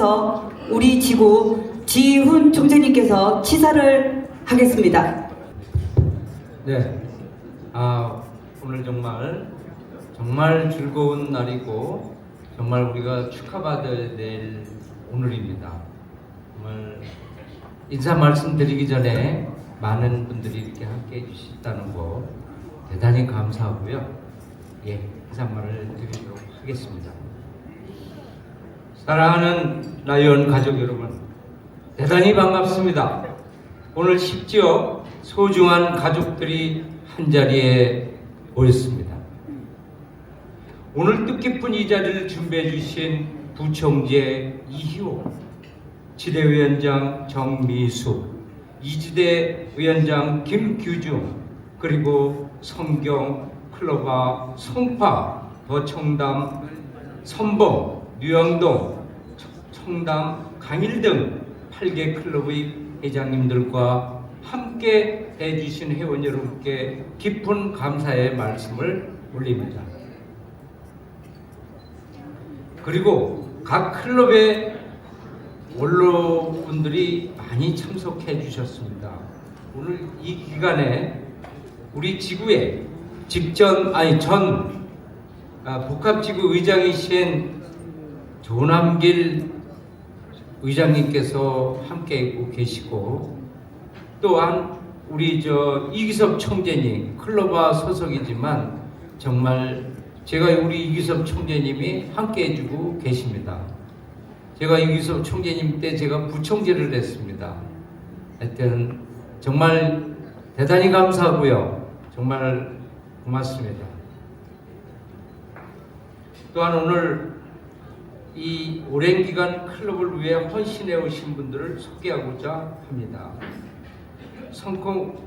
이어서 우리 지구 지훈 총재님께서 치사를 하겠습니다. 네. 아, 오늘 정말 정말 즐거운 날이고 정말 우리가 축하받아야 될 오늘입니다. 정말 인사 말씀드리기 전에 많은 분들이 이렇게 함께 해주셨다는 거 대단히 감사하고요. 예, 인사말을 드리도록 하겠습니다. 사랑하는 라이언 가족 여러분, 대단히 반갑습니다. 오늘 심지어 소중한 가족들이 한 자리에 모였습니다. 오늘 뜻깊은 이 자리를 준비해 주신 부총재 이희호, 지대위원장 정미숙, 이지대 위원장 김규중, 그리고 성경, 클로바, 송파, 더청담, 선봉, 뉴영동, 청담, 강일 등 8개 클럽의 회장님들과 함께 해주신 회원 여러분께 깊은 감사의 말씀을 올립니다. 그리고 각 클럽의 원로분들이 많이 참석해 주셨습니다. 오늘 이 기간에 우리 지구에 직전 아니 전 아, 복합지구 의장이신 조남길 의장님께서 함께 있고 계시고 또한 우리 저 이기섭 총재님 클로바 소속이지만 정말 제가 우리 이기섭 총재님이 함께 해주고 계십니다. 제가 이기섭 총재님 때 제가 부총재를 했습니다. 하여튼 정말 대단히 감사하고요. 정말 고맙습니다. 또한 오늘 이 오랜 기간 클럽을 위해 헌신해 오신 분들을 소개하고자 합니다. 성공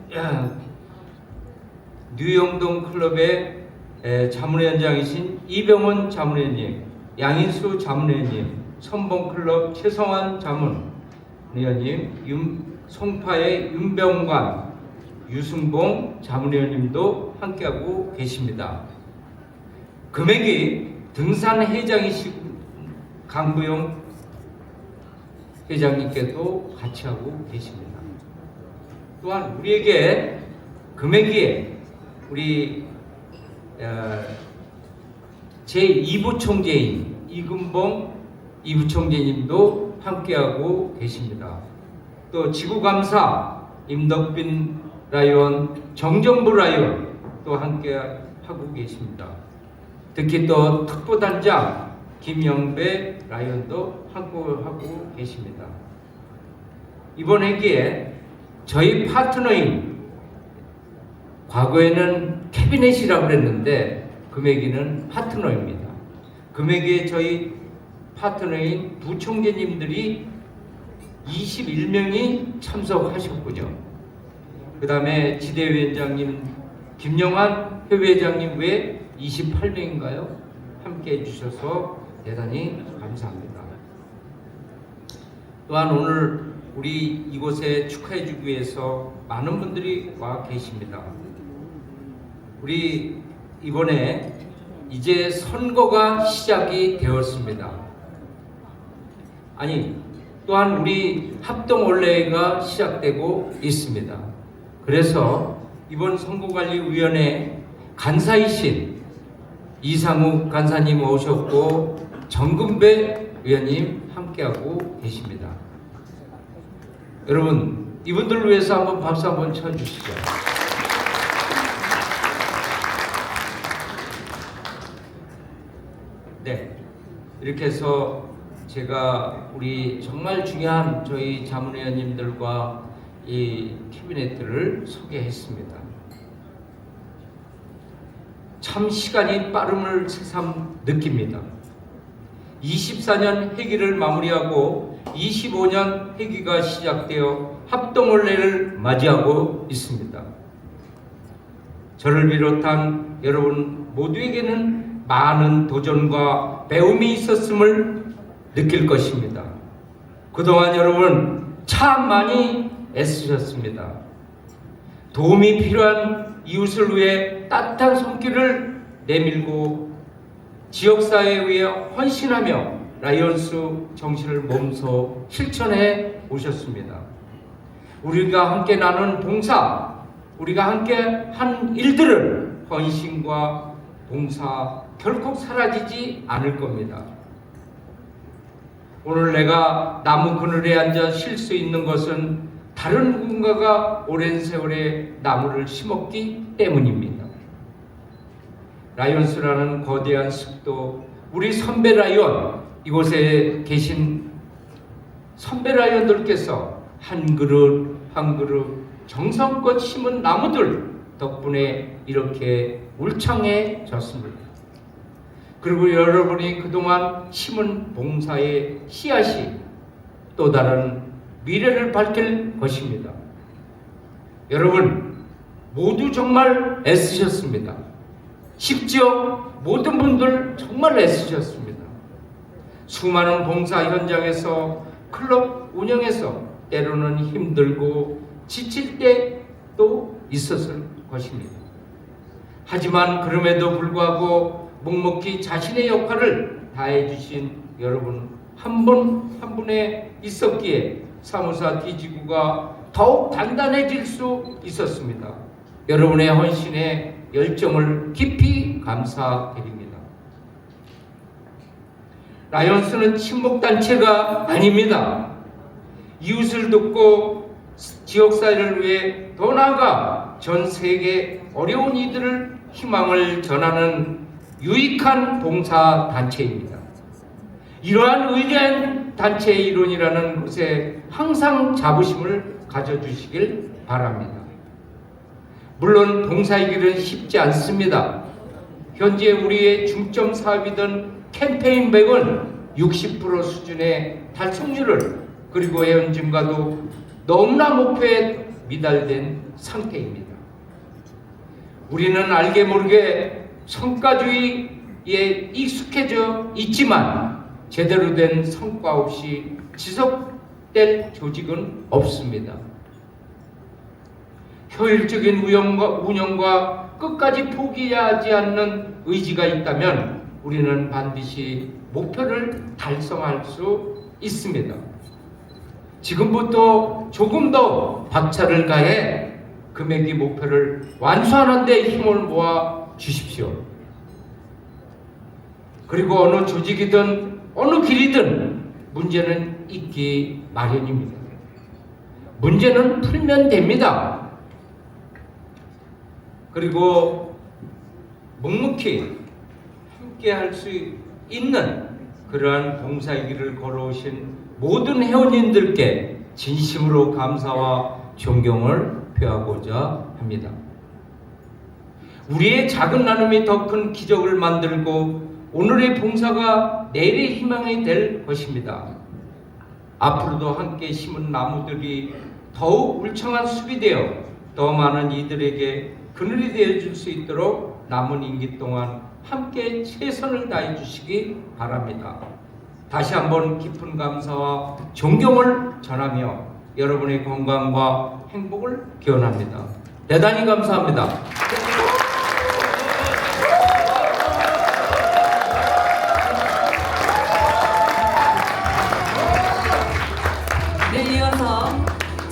뉴영동 클럽의 에, 자문위원장이신 이병헌 자문위원님, 양인수 자문위원님, 선봉클럽 최성환 자문위원님, 윤, 송파의 윤병관, 유승봉 자문위원님도 함께하고 계십니다. 금액이 등산 회장이시고 강부영 회장님께도 같이 하고 계십니다. 또한 우리에게 금액위에 우리 어, 제2부 총재인 이금봉 2부 총재님도 함께하고 계십니다. 또 지구감사 임덕빈 라이온, 정정부 라이온 또 함께하고 계십니다. 특히 또 특보단장 김영배 라이언도 함께하고 계십니다. 이번 회기에 저희 파트너인 과거에는 캐비넷이라고 그랬는데 금액이는 파트너입니다. 금액에 저희 파트너인 부총재님들이 21명이 참석하셨군요. 그 다음에 지대위원장님 김영환 회회장님 외 28명인가요? 함께 해주셔서 대단히 감사합니다. 또한 오늘 우리 이곳에 축하해 주기 위해서 많은 분들이 와 계십니다. 우리 이번에 이제 선거가 시작이 되었습니다. 아니, 또한 우리 합동원래가 시작되고 있습니다. 그래서 이번 선거관리위원회 간사이신 이상욱 간사님 오셨고 정금배 위원님 함께하고 계십니다. 여러분 이분들을 위해서 한번 박수 한번 쳐주시죠. 네, 이렇게 해서 제가 우리 정말 중요한 저희 자문위원님들과 이 캐비넷들을 소개했습니다. 참 시간이 빠름을 새삼 느낍니다. 24년 회기를 마무리하고 25년 회기가 시작되어 합동원래를 맞이하고 있습니다. 저를 비롯한 여러분 모두에게는 많은 도전과 배움이 있었음을 느낄 것입니다. 그동안 여러분 참 많이 애쓰셨습니다. 도움이 필요한 이웃을 위해 따뜻한 손길을 내밀고 지역사회에 위해 헌신하며 라이언스 정신을 몸소 실천해 오셨습니다. 우리가 함께 나눈 봉사, 우리가 함께 한 일들을 헌신과 봉사 결코 사라지지 않을 겁니다. 오늘 내가 나무 그늘에 앉아 쉴 수 있는 것은 다른 누군가가 오랜 세월에 나무를 심었기 때문입니다. 라이언스라는 거대한 숲도 우리 선배 라이언 이곳에 계신 선배 라이언들께서 한 그릇 한 그릇 정성껏 심은 나무들 덕분에 이렇게 울창해졌습니다. 그리고 여러분이 그동안 심은 봉사의 씨앗이 또 다른 미래를 밝힐 것입니다. 여러분 모두 정말 애쓰셨습니다. 심지어 모든 분들 정말 애쓰셨습니다. 수많은 봉사 현장에서 클럽 운영에서 때로는 힘들고 지칠 때도 있었을 것입니다. 하지만 그럼에도 불구하고 묵묵히 자신의 역할을 다해 주신 여러분 한 분한 분에 있었기에 사무사 D지구가 더욱 단단해질 수 있었습니다. 여러분의 헌신에 열정을 깊이 감사드립니다. 라이언스는 친목단체가 아닙니다. 이웃을 돕고 지역사회를 위해 더 나아가 전 세계 어려운 이들을 희망을 전하는 유익한 봉사단체입니다. 이러한 위대한 단체의 이론이라는 것에 항상 자부심을 가져주시길 바랍니다. 물론 길은 쉽지 않습니다. 현재 우리의 중점 사업이던 캠페인 백은 60% 수준의 달성률을 그리고 해운짐과도 너무나 목표에 미달된 상태입니다. 우리는 알게 모르게 성과주의에 익숙해져 있지만 제대로 된 성과 없이 지속될 조직은 없습니다. 효율적인 운영과, 운영과 끝까지 포기하지 않는 의지가 있다면 우리는 반드시 목표를 달성할 수 있습니다. 지금부터 조금 더 박차를 가해 금액이 목표를 완수하는 데 힘을 모아 주십시오. 그리고 어느 조직이든 어느 길이든 문제는 있기 마련입니다. 문제는 풀면 됩니다. 그리고 묵묵히 함께 할 수 있는 그러한 봉사의 길을 걸어오신 모든 회원님들께 진심으로 감사와 존경을 표하고자 합니다. 우리의 작은 나눔이 더 큰 기적을 만들고 오늘의 봉사가 내일의 희망이 될 것입니다. 앞으로도 함께 심은 나무들이 더욱 울창한 숲이 되어 더 많은 이들에게 그늘이 되어 줄 수 있도록 남은 임기 동안 함께 최선을 다해 주시기 바랍니다. 다시 한번 깊은 감사와 존경을 전하며 여러분의 건강과 행복을 기원합니다. 대단히 감사합니다.